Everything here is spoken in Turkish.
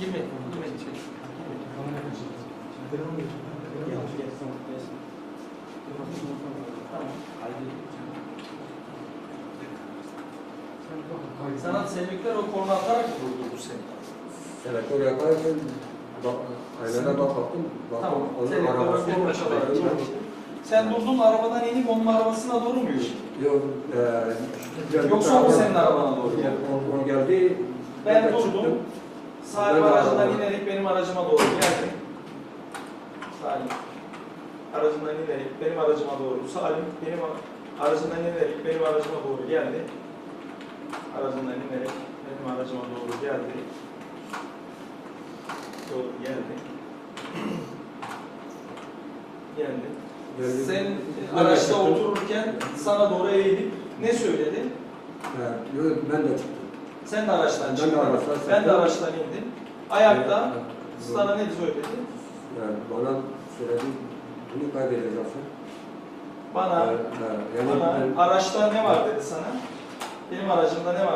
Girme, girme içeri. Tamam. Sanat sevdikler o korna atarak mı durdurdu seni? Evet oraya kaydın. Bak, aynada bak baktım. Bak, Tamam, onun arabası. Sen durdun arabadan inip onun arabasına doğru mu yürüdün? Yok, e, Yoksa o senin arabana doğru geldi. O, o geldi. Ben durdum. Salim aracından inerek benim aracıma doğru geldi. Salim. Aracından inerek benim aracıma doğru. Salim benim aracından inerek benim aracıma doğru geldi. Aracından inerek benim aracıma doğru geldi. Doğru geldi. geldi. Geldi. Sen de araçta otururken sana doğru eğilip ne söyledi? Evet, ben de çıktım. Sen de araçtan Ben de çıktın. araçtan Ben de araçtan indim. Ayakta Evet, sana ne söyledi? Yani bana söyledi, bunu kaydedeceksin. Bana, evet. Yani bana ben- araçta ne var dedi sana? Benim aracımda ne var